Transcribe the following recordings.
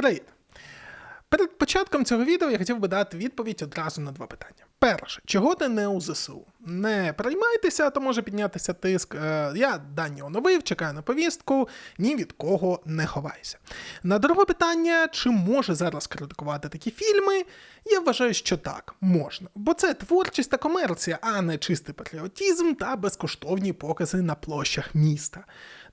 Привіт! Перед початком цього відео я хотів би дати відповідь одразу на два питання. Перше, чого ти не у ЗСУ? Не переймайтеся, то може піднятися тиск. Е, Я дані оновив, чекаю на повістку, ні від кого не ховайся. На друге питання, чи може зараз критикувати такі фільми? Я вважаю, що так, можна. Бо це творчість та комерція, а не чистий патріотизм та безкоштовні покази на площах міста.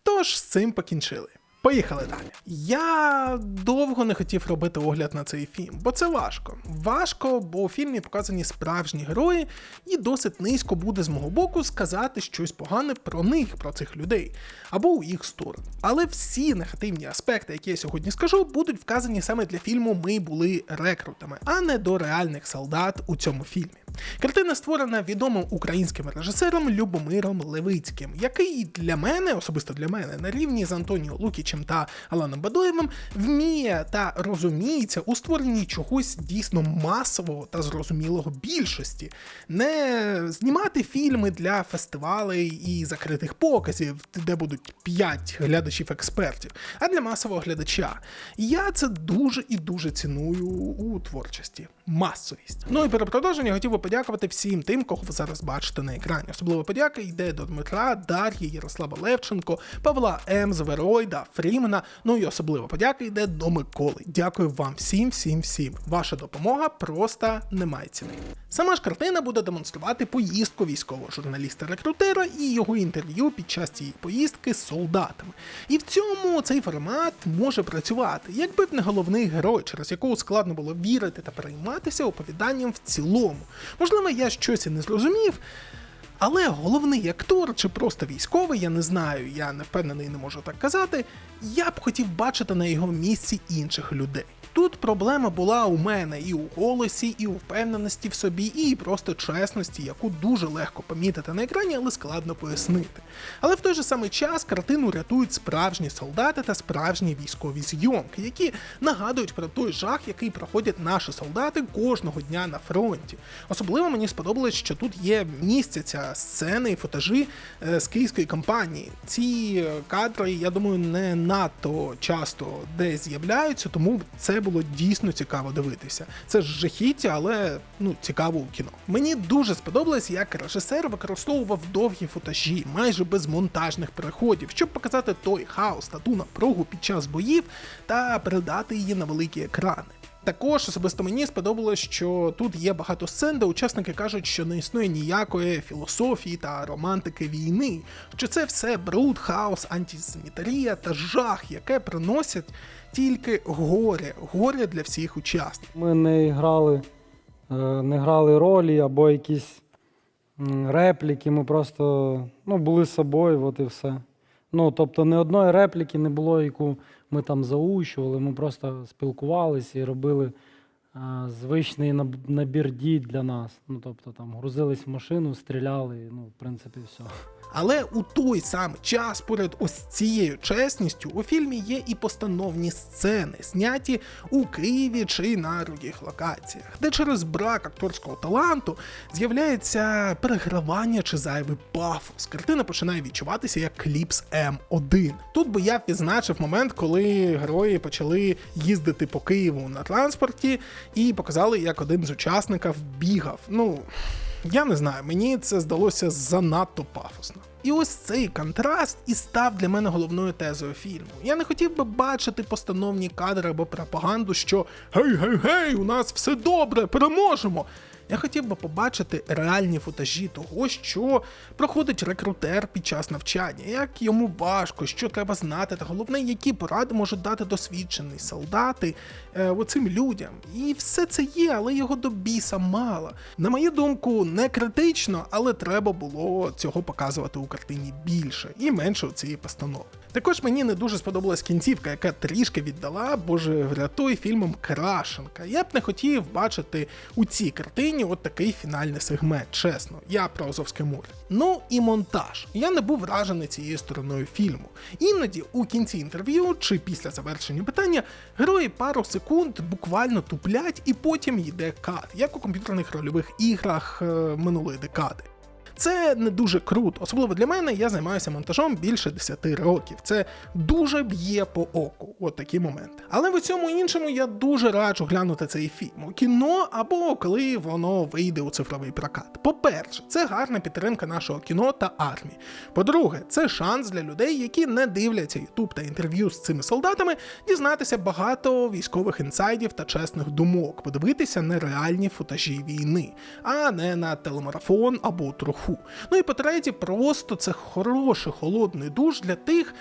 Тож з цим покінчили. Поїхали далі. Я довго не хотів робити огляд на цей фільм, бо це важко. Важко, бо у фільмі показані справжні герої, і досить низько буде з мого боку сказати щось погане про них, про цих людей, або у їх сторону. Але всі негативні аспекти, які я сьогодні скажу, будуть вказані саме для фільму Ми були рекрутами, а не до реальних солдат у цьому фільмі. Картина створена відомим українським режисером Любомиром Левицьким, який для мене, особисто для мене, на рівні з Антоніо Лукічем та Аланом Бадоєвим, вміє та розуміється у створенні чогось дійсно масового та зрозумілого більшості, не знімати фільми для фестивалей і закритих показів, де будуть 5 глядачів-експертів, а для масового глядача. І я це дуже і дуже ціную у творчості. Масовість. Ну і перед продовження хотів би подякувати всім тим, кого ви зараз бачите на екрані. Особливо подяка йде до Дмитра, Дар'ї, Ярослава Левченко, Павла М. Зверойда, Фрімена. Ну і особливо подяка йде до Миколи. Дякую вам всім, всім, всім. Ваша допомога просто не має ціни. Сама ж картина буде демонструвати поїздку військового журналіста-рекрутера і його інтерв'ю під час цієї поїздки з солдатами. І в цьому цей формат може працювати, якби б не головний герой, через якого складно було вірити та перейматися оповіданням в цілому. Можливо, я щось і не зрозумів. Але головний актор чи просто військовий, я не знаю, я не впевнений, не можу так казати. Я б хотів бачити на його місці інших людей. Тут проблема була у мене і у голосі, і у впевненості в собі, і просто чесності, яку дуже легко помітити на екрані, але складно пояснити. Але в той же самий час картину рятують справжні солдати та справжні військові зйомки, які нагадують про той жах, який проходять наші солдати кожного дня на фронті. Особливо мені сподобалось, що тут є місцяця сцени і футажі е, з київської кампанії. Ці е, кадри, я думаю, не надто часто де з'являються, тому це було дійсно цікаво дивитися. Це ж жахіття, але ну цікаво у кіно. Мені дуже сподобалось, як режисер використовував довгі футажі, майже без монтажних переходів, щоб показати той хаос та ту напругу під час боїв та передати її на великі екрани. Також особисто мені сподобалось, що тут є багато сцен, де учасники кажуть, що не існує ніякої філософії та романтики війни, що це все бруд, хаос, антисанітарія та жах, яке приносять тільки горе, горе для всіх учасників. Ми не грали, е, не грали ролі або якісь репліки. Ми просто ну, були собою, от і все. Ну, тобто, ні одної репліки не було, яку ми там заучували. Ми просто спілкувалися і робили звичний набір дій для нас. Ну, тобто, там грузились в машину, стріляли, ну, в принципі, все. Але у той самий час, поряд ось цією чесністю, у фільмі є і постановні сцени, зняті у Києві чи на других локаціях, де через брак акторського таланту з'являється перегравання чи зайвий пафос. Картина починає відчуватися як кліпс М1. Тут би я відзначив момент, коли герої почали їздити по Києву на транспорті і показали, як один з учасників бігав. Ну. Я не знаю, мені це здалося занадто пафосно. І ось цей контраст і став для мене головною тезою фільму. Я не хотів би бачити постановні кадри або пропаганду, що гей, гей, гей, у нас все добре, переможемо. Я хотів би побачити реальні футажі того, що проходить рекрутер під час навчання, як йому важко, що треба знати, та головне, які поради можуть дати досвідчені солдати е, оцим людям. І все це є, але його до біса мало. На мою думку, не критично, але треба було цього показувати у картині більше і менше у цієї постанови. Також мені не дуже сподобалась кінцівка, яка трішки віддала, боже, врятуй фільмом Крашенка. Я б не хотів бачити у цій картині от такий фінальний сегмент, чесно. Я про Азовське море. Ну і монтаж. Я не був вражений цією стороною фільму. Іноді у кінці інтерв'ю чи після завершення питання герої пару секунд буквально туплять і потім йде кат, як у комп'ютерних рольових іграх е, минулої декади. Це не дуже круто, особливо для мене. Я займаюся монтажом більше 10 років. Це дуже б'є по оку, от такі моменти. Але в усьому іншому я дуже раджу глянути цей фільм у кіно або коли воно вийде у цифровий прокат. По-перше, це гарна підтримка нашого кіно та армії. По-друге, це шанс для людей, які не дивляться Ютуб та інтерв'ю з цими солдатами, дізнатися багато військових інсайдів та чесних думок, подивитися на реальні футажі війни, а не на телемарафон або труху. Ну і по-третє, просто це хороший холодний душ для тих.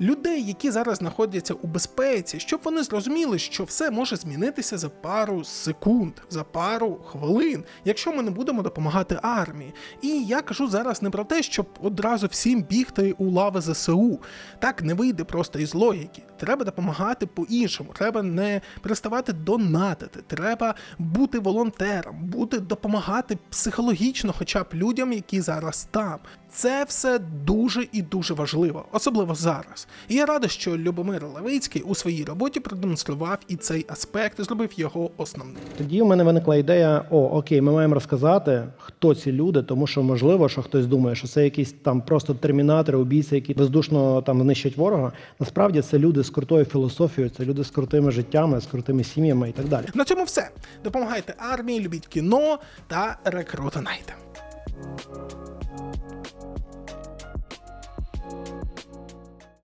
Людей, які зараз знаходяться у безпеці, щоб вони зрозуміли, що все може змінитися за пару секунд, за пару хвилин, якщо ми не будемо допомагати армії. І я кажу зараз не про те, щоб одразу всім бігти у лави ЗСУ. Так не вийде просто із логіки. Треба допомагати по-іншому. Треба не переставати донатити. Треба бути волонтером, бути допомагати психологічно, хоча б людям, які зараз там. Це все дуже і дуже важливо, особливо зараз. І я радий, що Любомир Левицький у своїй роботі продемонстрував і цей аспект, і зробив його основним. Тоді у мене виникла ідея: о, окей, ми маємо розказати, хто ці люди, тому що можливо, що хтось думає, що це якісь там просто термінатори, убійці, які бездушно там знищать ворога. Насправді це люди з крутою філософією, це люди з крутими життями, з крутими сім'ями і так далі. На цьому все. Допомагайте армії, любіть кіно та рекрутинайте.